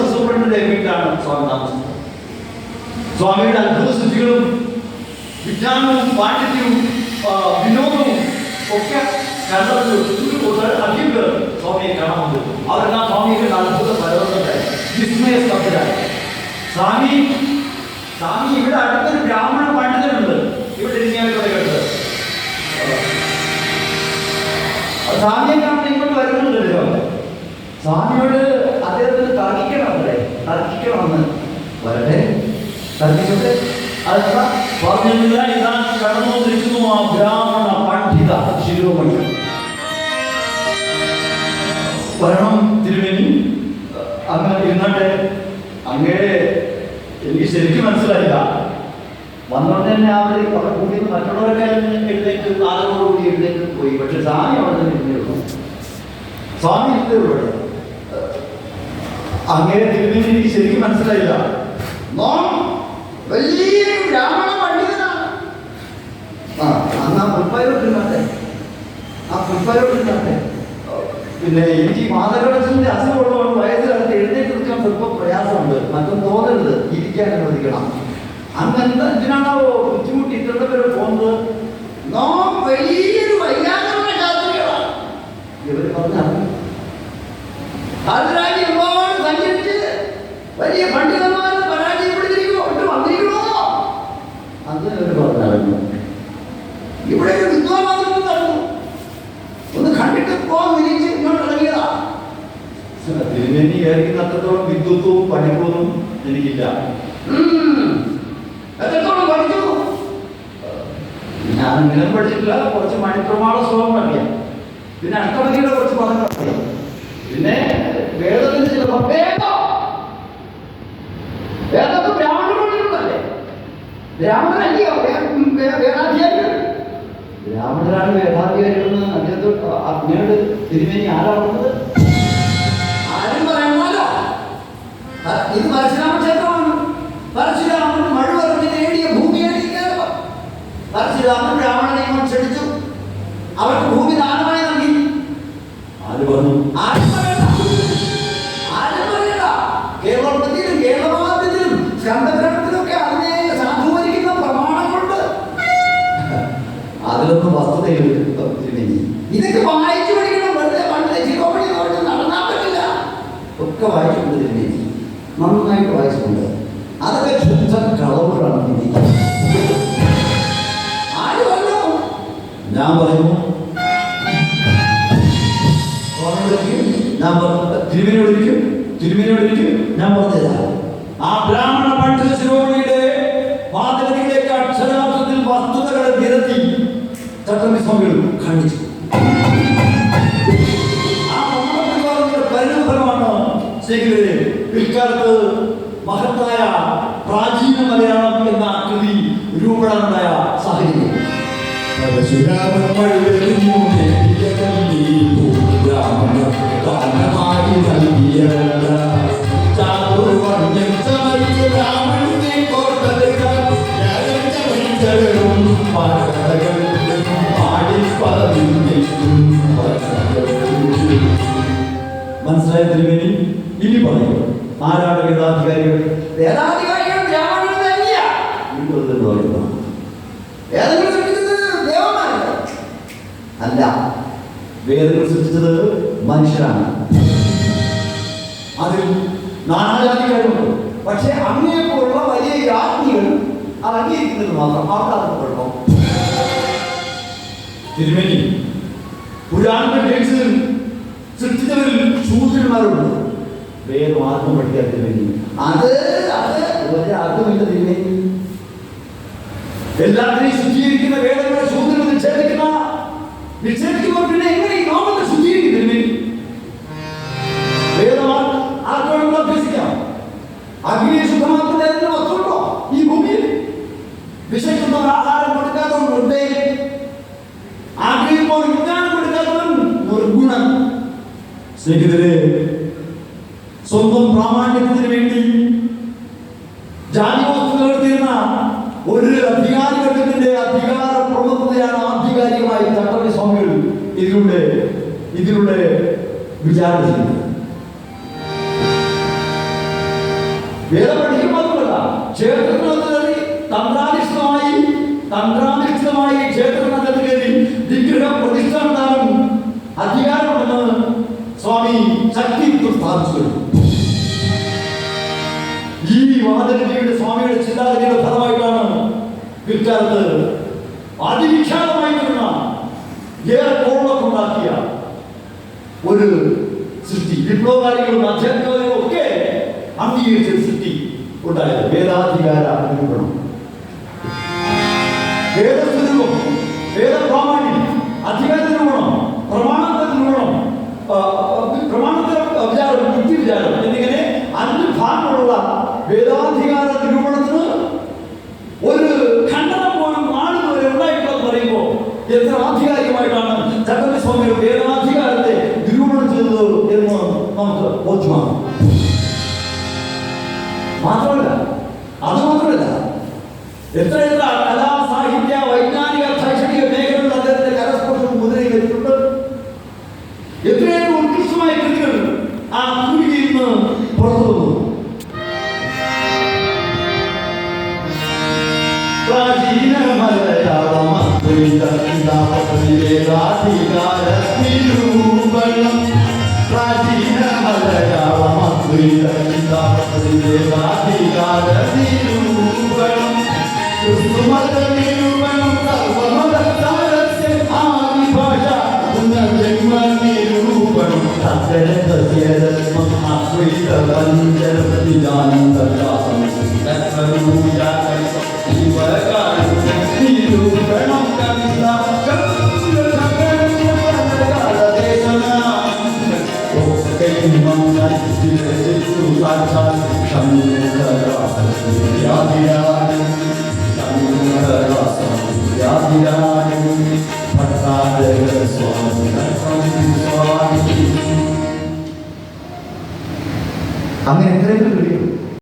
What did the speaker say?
ദേവസ്വം സൂപ്രണ്ടിന്റെ വീട്ടിലാണ് സ്വാമി താമസിച്ചത് സ്വാമിയുടെ അത്ഭുത വിജ്ഞാനവും പാണ്ഡിത്യവും വിനോദവും ഒക്കെ അധികം പേർ സ്വാമിയെ കാണാൻ വന്നു അവരെല്ലാം സ്വാമിയെ കണ്ട അത്ഭുത പരവതായി വിസ്മയ സ്തബ്ധരായി. സ്വാമി സ്വാമി ഇവിടെ അടുത്തൊരു ബ്രാഹ്മണ പണ്ഡിതനുണ്ട്. ഇവിടെ ഇരിഞ്ഞാലക്കുടയുണ്ട് സ്വാമിയെ കാണാൻ ഇങ്ങോട്ട് വരുന്നുണ്ടല്ലോ. സ്വാമിയോട് അദ്ദേഹത്തിന് തർക്കിക്കണം. അല്ലേ വളരെ വരട്ടെ. തർക്കിച്ചോട്ടെ അതെന്താ? പറഞ്ഞില്ല ഇതാ കടന്നുകൊണ്ടിരിക്കുന്നു ആ ബ്രാഹ്മണ പണ്ഡിത ശിരോമണി വരണം തിരുമേനി. അങ്ങ് ഇരുന്നട്ടെ. അങ്ങേ എനിക്ക് ശരിക്കും മനസ്സിലായില്ല. വന്നോണ്ട് തന്നെ അവർ അവിടെ കൂടി മറ്റുള്ളവരൊക്കെ എഴുന്നേറ്റ് ആദരവോടുകൂടി എഴുന്നേറ്റ് പോയി. പക്ഷെ സ്വാമി അവിടെ ഇരുന്നേയുള്ളൂ സ്വാമി. അങ്ങനെ തിരുമേനി എനിക്ക് ശരിക്കും മനസ്സിലായില്ല. നോം വലിയൊരു ബ്രാഹ്മണ പണ്ഡിതനാണ്. ആ അന്ന് ആ പുൽപ്പായോട്ടിരുന്നാട്ടെ ആ പിന്നെ എനിക്ക് മാതൃകടച്ചിന്റെ അസുഖമുള്ളതുകൊണ്ട് വയസ്സിലകത്ത് എഴുന്നേറ്റ് നിൽക്കാൻ പ്രയാസമുണ്ട്. മറ്റും തോന്നരുത്. ഇരിക്കാൻ അനുവദിക്കണം. അങ്ങനത്തെ എന്തിനാണാവോ ബുദ്ധിമുട്ടി ഇത്ര പോകുന്നത്? നോം വലിയൊരു വൈകാരിക ശാസ്ത്രികളാണ് ഇവർ സഞ്ചരിച്ച് വലിയ പണ്ഡിതന്മാർ പരാജയപ്പെട്ടിരിക്കുമോ ഒട്ട് വന്നിരിക്കണോ അങ്ങനെ പറഞ്ഞറിഞ്ഞു ഇവിടെ ഒരു വിദ്വാൻ നടന്നു. ഒന്ന് കണ്ടിട്ട് പോകാൻ വിരിച്ച് ഇങ്ങോട്ട് ഇറങ്ങിയതാ. തിരുമേനി വിചാരിക്കുന്ന അത്രത്തോളം വിദ്വത്വവും പഠിപ്പൊന്നും എനിക്കില്ല. എത്രത്തോളം പഠിച്ചു? ഞാൻ അങ്ങനെ പഠിച്ചിട്ടില്ല. കുറച്ച് മണിപ്രമാണ സ്വഭാവം അറിയാം. പിന്നെ അഷ്ടപതിയുടെ കുറച്ച് പദങ്ങൾ അറിയാം. പിന്നെ വേദത്തിന്റെ ചില വേദത്തെ ബ്രാഹ്മണ പണ്ഡിതരല്ലേ ബ്രാഹ്മണനല്ലയോ വേ- വേ- വേദാധ്യായികൾ ബ്രാഹ്മണരാണ് വേദാധികാരികളെന്ന് അദ്ദേഹത്തോട് അജ്ഞയോട് തിരുമേനി ആരാണുള്ളത് ആരും പറയണമല്ലോ. ഇത് പരശുരാമ ക്ഷേത്രമാണ് പരശുരാമൻ മഴുവറിഞ്ഞ് നേടിയ ഭൂമിയാണ് ഈ കേരളം. പരശുരാമൻ ബ്രാഹ്മണനെ ഇങ്ങോട്ട് ക്ഷണിച്ചു. അവർക്ക് ഭൂമി ദാനമായി നൽകി. ആര് പറഞ്ഞു? ആരും സ്കന്ധഗ്രഹത്തിലൊക്കെ അതിനെ സാധൂകരിക്കുന്ന പ്രമാണങ്ങളുണ്ട്. അതിലൊന്നും വസ്തുതയില്ല. ഇതൊക്കെ വായിച്ചു പഠിക്കണം. വെറുതെ പണ്ട് ശിരോമണി പറഞ്ഞ് നടന്നാൻ പറ്റില്ല. ഒക്കെ വായിച്ചു തിരുമേനി നന്നായിട്ട് വായിച്ചിട്ടുണ്ട് അതൊക്കെ ശുദ്ധ കളവുകളാണ് ആര് പറഞ്ഞു? ഞാൻ പറയുന്നു ഞാൻ പറഞ്ഞു തിരുമേനിയോടിരിക്കും തിരുമേനിയോടിരിക്കും ഞാൻ പറഞ്ഞുതരാം ആ ബ്രാഹ്മണ പണ്ഡിത ശിരോമണിയുടെ വാതിലിലേക്ക് അക്ഷരാർത്ഥത്തിൽ വസ്തുതകളെ നിരത്തി ചട്ടമ്പി സ്വാമികൾ ഖണ്ഡിച്ചു. പരിണതഫലമാണ് ശരികളെ പിൽക്കാലത്ത് മഹത്തായ പ്രാചീന മലയാളം എന്ന കൃതി രൂപപ്പെടാനുണ്ടായ സാഹചര്യം? പരശുരാമൻ മഴുവെറിഞ്ഞു ചമച്ചവരും പാടകകൾ പാടിപ്പതിഞ്ഞിട്ടും. മനസ്സിലായ തിരുമേനി? ഇനി പറയും. ആരാണ് വേദാധികാരികൾ? വേദാധികാരികൾ ബ്രാഹ്മണർ തന്നെയാ. വേദങ്ങൾ സൃഷ്ടിച്ചത് ദേവന്മാരല്ലേ അല്ല വേദങ്ങൾ സൃഷ്ടിച്ചത് മനുഷ്യരാണ്. അതിൽ നാനാജാതികളുണ്ട്. പക്ഷെ അങ്ങനെയൊക്കെയുള്ള അത് അംഗീകരിക്കുന്നത് മാത്രം ആൾക്കാർക്ക് കുഴപ്പം. തിരുമേനി പുരാണത്തെ സൃഷ്ടിച്ചവരിൽ ശൂദ്രന്മാരുണ്ട് വേഗം ആർക്കും പഠിക്കാൻ തിരുമേനി. അത് അത് ഒരു അർത്ഥമില്ല തിരുമേനി. എല്ലാത്തിനെയും ശുദ്ധീകരിക്കുന്ന വേദങ്ങളെ ശൂദ്രനെ നിക്ഷേപിക്കുന്ന ദിവസം ആഹാരം കൊടുക്കാത്തതുകൊണ്ട് ആഗ്രഹിപ്പോൾ വിജ്ഞാനം കൊടുക്കാത്തവൻ നിർഗുണം. സ്നേഹിതരെ സ്വന്തം പ്രാമാണ്യത്തിന് വേണ്ടി ജാതി നടത്തിയിരുന്ന ഒരു അധികാരിഘട്ടത്തിന്റെ അധികാര പ്രവണതയാണ് ആധികാരികമായി ചട്ടമ്പി സ്വാമികൾ ഇതിലൂടെ ഇതിലൂടെ വിചാരണ ചെയ്യുന്നത്. വേദം പഠിക്കുമ്പോൾ ചേർക്കുന്നത് തന്ത്രാധിഷ്ഠമായി തന്ത്രാധിഷ്ഠിതമായി ക്ഷേത്രത്തിനകത്ത് കയറി വിഗ്രഹ പ്രതിഷ്ഠാനം അധികാരമുണ്ടെന്ന് സ്വാമി ശക്തി സ്ഥാപിച്ചു. ഈ വാദഗതിയുടെ സ്വാമിയുടെ ചിന്താഗതിയുടെ ഫലമായിട്ടാണ് പിൽക്കാലത്ത് അതിവിഖ്യാതമായി വരുന്ന ഏറെ കോളൊക്കെ ഒരു സൃഷ്ടി. വിപ്ലവകാരികളും ആധ്യാത്മികരും ഒക്കെ അംഗീകരിച്ച സൃഷ്ടി ഉണ്ടായത്. വേദാധികാര നിരൂപണം. വേദസ്വരൂപം വേദപ്രാമാണ്യം അധികാര നിരൂപണം പ്രമാണത്തെ നിരൂപണം ആ, ആ, പ്രമാണത്തെ വിചാരം യുക്തി വിചാരം എന്നിങ്ങനെ അഞ്ച് ഭാഗങ്ങളുള്ള വേദാധികാര നിരൂപണത്തിന് ഒരു ഖണ്ഡനം പോലും നാളിതുവരെ ഉണ്ടായിട്ടില്ലെന്ന് പറയുമ്പോൾ എത്ര ആധികാരികമായിട്ടാണ് ചക്രവർത്തി സ്വാമിയുടെ വേദാധികാരത്തെ നിരൂപണം ചെയ്തത് എന്ന് നമുക്ക് ബോധ്യമാകും മാത്രമല്ല അത് മാത്രമല്ല എത്ര എത്ര ಪ್ರಾಚೀನ ಮಲಯಾಳ ಮಂತ್ರಿ ರಾಧಿಕಾರತಿ ರೂಪಣ ಪ್ರಾಚೀನ ಮಲಯಾಳ ಮಂತ್ರಿ ರಾಧಿಕಾರತಿ ರೂಪಣ ಸುಮತ ನಿರೂಪಣ ಸರ್ವಮತಕಾರಸ್ಯ ಆದಿಭಾಷಾ ಪುನರ್ಜನ್ಮ ನಿರೂಪಣ ಸತ್ಯ ಸತ್ಯ ರತ್ಮ ಆಶ್ರಿತ ಪಂಚರಪತಿ ಜಾನಂತರ അങ്ങനെ എത്രയൊക്കെ